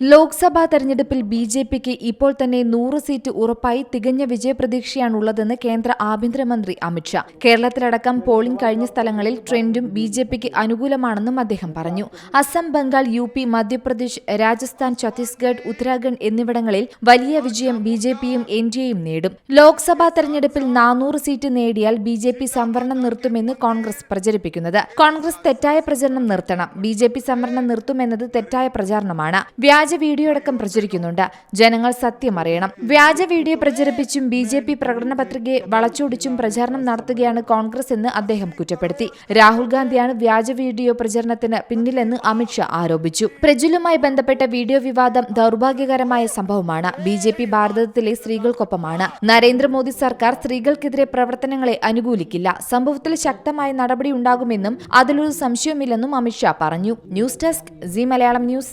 ലോക്സഭാ തെരഞ്ഞെടുപ്പിൽ B J പിക്ക് ഇപ്പോൾ തന്നെ നൂറ് സീറ്റ് ഉറപ്പായി തികഞ്ഞ വിജയപ്രതീക്ഷയാണുള്ളതെന്ന് കേന്ദ്ര ആഭ്യന്തരമന്ത്രി അമിത്ഷാ കേരളത്തിലടക്കം പോളിംഗ് കഴിഞ്ഞ സ്ഥലങ്ങളിൽ ട്രെൻഡും ബി ജെ പിക്ക് അനുകൂലമാണെന്നും അദ്ദേഹം പറഞ്ഞു. അസം ബംഗാൾ യു പി മധ്യപ്രദേശ് രാജസ്ഥാൻ ഛത്തീസ്ഗഡ് ഉത്തരാഖണ്ഡ് എന്നിവിടങ്ങളിൽ വലിയ വിജയം ബി ജെ പിയും എൻ ഡി എയും നേടും. ലോക്സഭാ തെരഞ്ഞെടുപ്പിൽ നാനൂറ് സീറ്റ് നേടിയാൽ ബി ജെ പി സംവരണം നിർത്തുമെന്ന് കോൺഗ്രസ് പ്രചരിപ്പിക്കുന്നത്. കോൺഗ്രസ് തെറ്റായ പ്രചരണം നിർത്തണം. ബി ജെ പി സംവരണം നിർത്തുമെന്നത് തെറ്റായ പ്രചാരണമാണ്. വ്യാജ വീഡിയോ അടക്കം പ്രചരിക്കുന്നുണ്ട്. ജനങ്ങൾ സത്യം അറിയണം. വ്യാജ വീഡിയോ പ്രചരിപ്പിച്ചും ബി ജെ പി പ്രകടന പത്രികയെ വളച്ചൊടിച്ചും പ്രചാരണം നടത്തുകയാണ് കോൺഗ്രസ് എന്ന് അദ്ദേഹം കുറ്റപ്പെടുത്തി. രാഹുൽ ഗാന്ധിയാണ് വ്യാജ വീഡിയോ പ്രചരണത്തിന് പിന്നിലെന്ന് അമിത്ഷാ ആരോപിച്ചു. പ്രജുലുമായി ബന്ധപ്പെട്ട വീഡിയോ വിവാദം ദൗർഭാഗ്യകരമായ സംഭവമാണ്. ബി ജെ പി ഭാരതത്തിലെ സ്ത്രീകൾക്കൊപ്പമാണ്. നരേന്ദ്രമോദി സർക്കാർ സ്ത്രീകൾക്കെതിരെ പ്രവർത്തനങ്ങളെ അനുകൂലിക്കില്ല. സംഭവത്തിൽ ശക്തമായ നടപടി ഉണ്ടാകുമെന്നും അതിലൊരു സംശയമില്ലെന്നും അമിത്ഷാ പറഞ്ഞു. News desk C Malayalam news.